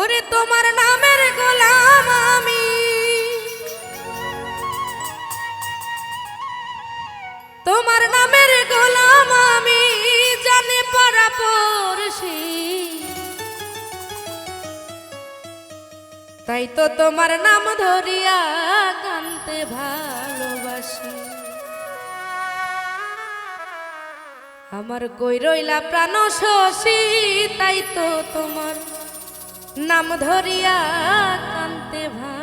ওরে তোমার নামের গোলাম আমি। তোমার নামের গোলাম আমি, জানে পারা পড়ছি তাই তো তোমার নাম ধরিয়া কানতে ভালোবাসি। আমার কই রইলা প্রাণ শশী, তাই তো তোমার নাম ধরিয়া কান্তে ভালোবাসি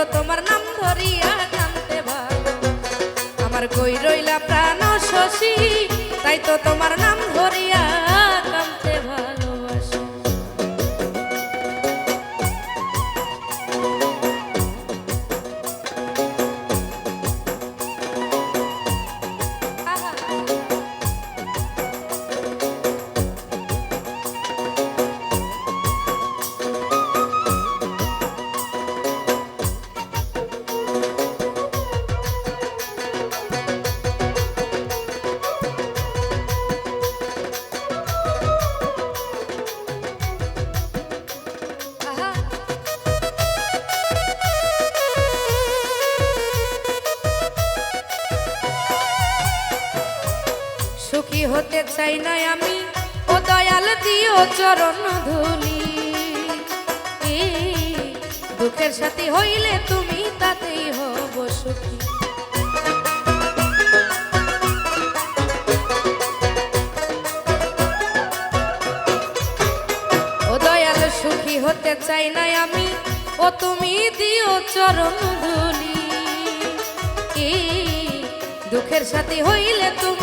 তো তোমার নাম ধরিয়া জানতে ভালো আমার কই রইলা প্রাণ শশী, তাই তো তোমার নাম ধরিয়া হতে চাই না আমি। ও দয়াল দিও চরণ দুঃখের সাথী হইলে তুমি তাতেই হব সুখী। সুখী হতে চাই না আমি। ও তুমি দিও চরণ ধুলি। দুঃখের সাথে হইলে তুমি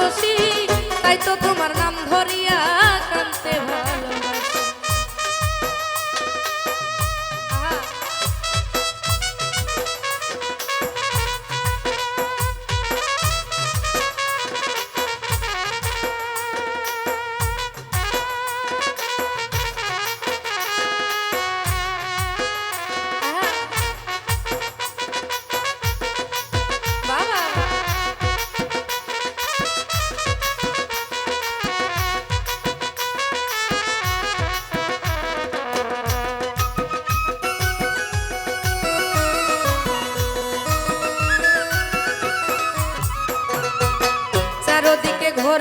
শশী তাই তো তোমার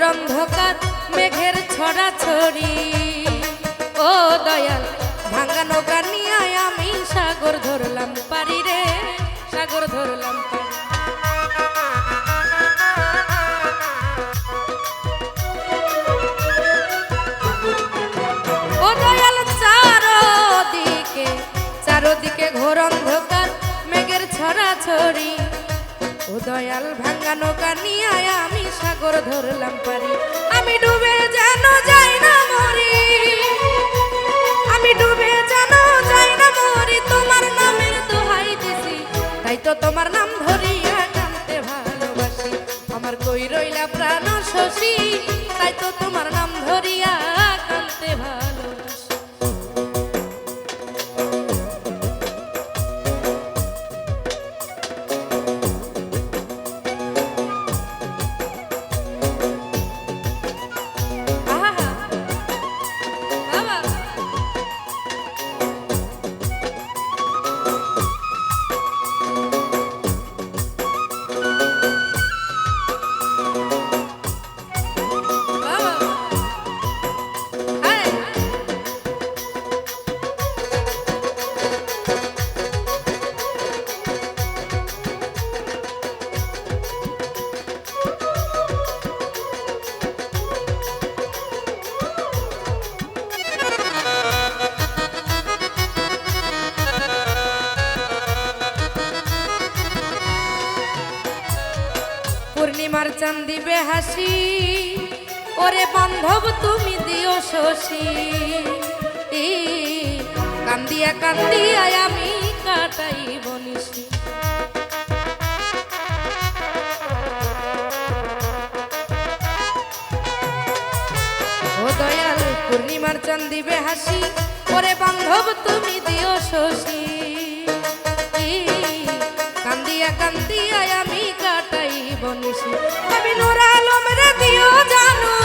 অন্ধকার, মেঘের ছড়া ছড়ি ও দয়াল ভাঙ্গা নৌকা নিয়ে আমি সাগর ধরলাম পারি রে, সাগর ধরলাম চারদিকে চারদিকে ঘোর অন্ধকার, মেঘের ছড়া ছড়ি দয়াল ভাঙ্গা নৌকা নিয়ে আমি সাগর ধরলাম পারি। আমি ডুবে যেন যাই না মরি। আমি ডুবে যেন যাই না মরি, তোমার নামের দোহাই দিছি তাই তো তোমার নাম ধরিয়া কানতে ভালোবাসি। আমার কই রইলা প্রাণ শশী, তাই তো তোমার নাম ধরিয়া কানতে ভালোবাসি পূর্ণিমার চান দিবে হাসি ওরে বান্ধব, তুমি দিও শশী। কান্দিয়া কান্দিয়া আমি কাটাই বনিসি ও দয়াল, পূর্ণিমার চান দিবে হাসি ওরে বান্ধব, তুমি দিও শশী। কান্দিয়া কান্দিয়া আমি কাটাই বনিসি আমি নুর আলম রে দিও জানো।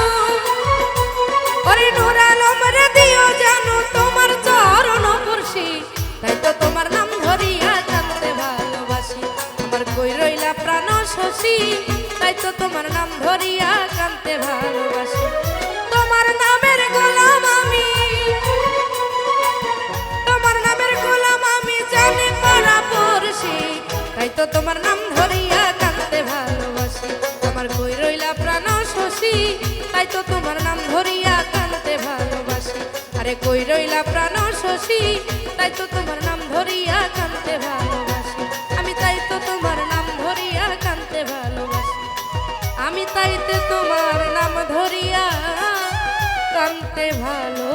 ওরে নুর আলম রে দিও জানো, তোমার চরণ পড়শি। তাই তো তোমার নাম ধরিয়া কাঁদতে ভালোবাসি। আমার কই রইলা প্রাণ শশী, তাই তো তোমার নাম ধরিয়া কাঁদতে ভালোবাসি। তোমার নাম ধরিয়া কাঁদতে ভালোবাসি। আমার কই রইলা প্রাণ শশী? তাই তো তোমার নাম ধরিয়া কাঁদতে ভালোবাসি। আরে কই রইলা প্রাণ শশী? তাই তো তোমার নাম ধরিয়া কাঁদতে ভালোবাসি। আমি তাই তো তোমার নাম ধরিয়া কাঁদতে ভালোবাসি। আমি তাইতে তোমার নাম ধরিয়া কাঁদতে ভালো